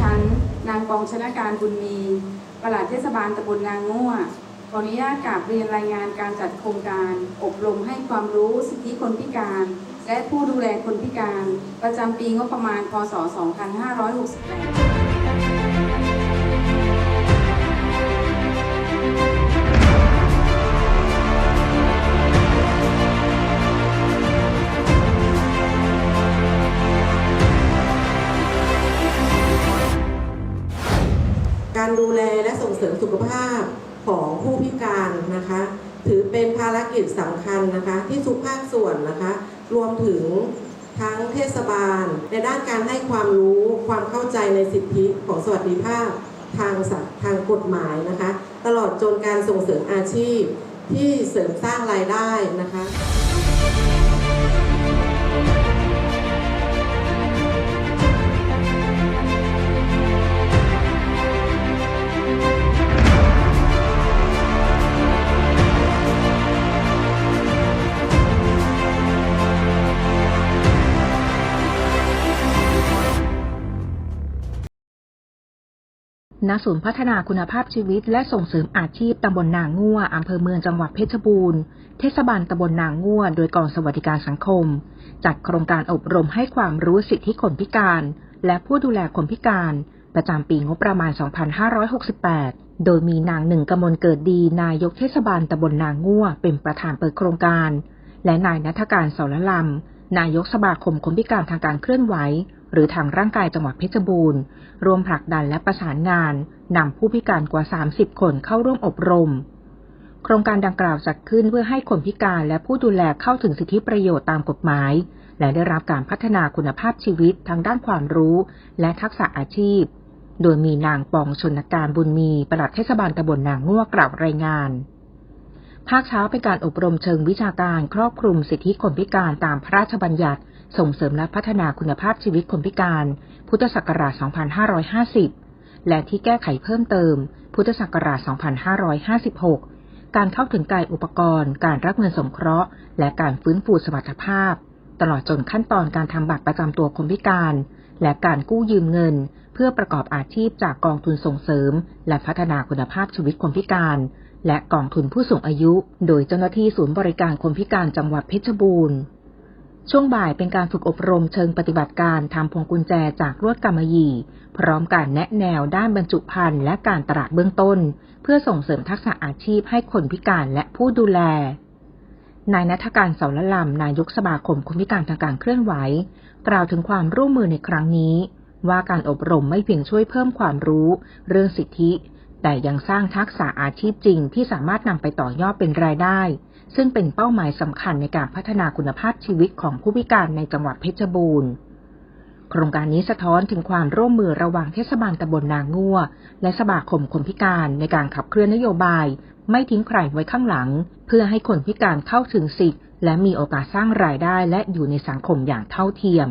ฉันนางปองชนะการบุญมีประหลัดเทศบาลตำบลนางง่วขออนุญาตกราบเรียนรายงานการจัดโครงการ อบรมให้ความรู้สิทธิคนพิการ และผู้ดูแลคนพิการ ประจำปีงบประมาณ พศ 2568 เสริมสุขภาพของผู้พิการนะคะ ถือเป็นภารกิจสำคัญนะคะที่ทุกภาคส่วนนะคะ รวมถึงทั้งเทศบาล ในด้านการให้ความรู้ความเข้าใจในสิทธิของสวัสดิภาพทางสัตว์ทางกฎหมายนะคะ ตลอดจนการส่งเสริมอาชีพที่เสริมสร้างรายได้นะคะ ณศูนย์พัฒนาคุณภาพชีวิต และส่งเสริมอาชีพตำบลนางง่วอำเภอเมืองจังหวัดเพชรบูรณ์ เทศบาลตำบลนางง่วโดยกองสวัสดิการสังคม จัดโครงการอบรมให้ความรู้สิทธิคนพิการ และผู้ดูแลคนพิการ ประจำปีงบประมาณ 2568 โดยมีนางหนึ่งกมลเกิดดีนายกเทศบาลตำบลนางง่วเป็นประธานเปิดโครงการ และนายนัทการเสาละลำนายกสมาคมคนพิการทางการเคลื่อนไหว หรือทางร่างกายจังหวัดเพชรบูรณ์รวมผลักดันและประสานงานนำผู้พิการกว่า 30 คนเข้าร่วมอบรม โครงการดังกล่าวจัดขึ้นเพื่อให้คนพิการและผู้ดูแลเข้าถึงสิทธิประโยชน์ตามกฎหมาย และได้รับการพัฒนาคุณภาพชีวิตทางด้านความรู้ และทักษะอาชีพ โดยมีนางปองชนการบุญมีปลัดเทศบาลตำบลนางง่วกล่าวรายงานภาคเช้าเป็นการอบรมเชิงวิชาการครอบคลุมสิทธิคนพิการตามพระราชบัญญัติ ส่งเสริมและพัฒนาคุณภาพชีวิตคนพิการ พุทธศักราช 2550 และที่แก้ไขเพิ่มเติม พุทธศักราช 2556 การเข้าถึงกายอุปกรณ์ การรับเงินสงเคราะห์ และการฟื้นฟูสมรรถภาพ ตลอดจนขั้นตอนการทำบัตรประจำตัวคนพิการ และการกู้ยืมเงิน เพื่อประกอบอาชีพจากกองทุนส่งเสริม และพัฒนาคุณภาพชีวิตคนพิการ และกองทุนผู้สูงอายุ โดยเจ้าหน้าที่ศูนย์บริการคนพิการจังหวัดเพชรบูรณ์ ช่วงบ่ายเป็นการฝึกอบรมเชิงปฏิบัติการทำพวงกุญแจจากลวดกำมะหยี่ พร้อมการแนะแนวด้านบรรจุภัณฑ์และการตลาดเบื้องต้น เพื่อส่งเสริมทักษะอาชีพให้คนพิการและผู้ดูแล นายนัทการเสาละลำนายกสมาคมคนพิการทางการเคลื่อนไหว กล่าวถึงความร่วมมือในครั้งนี้ ว่าการอบรมไม่เพียงช่วยเพิ่มความรู้ เรื่องสิทธิ แต่ยังสร้างทักษะอาชีพจริงที่สามารถนำไปต่อยอดเป็นรายได้ ซึ่งเป็นเป้าหมายสำคัญในการพัฒนาคุณภาพชีวิตของผู้พิการในจังหวัดเพชรบูรณ์ โครงการนี้สะท้อนถึงความร่วมมือระหว่างเทศบาลตำบลนางงัวและสมาคมคนพิการในการขับเคลื่อนนโยบาย ไม่ทิ้งใครไว้ข้างหลัง เพื่อให้คนพิการเข้าถึงสิทธิและมีโอกาสสร้างรายได้และอยู่ในสังคมอย่างเท่าเทียม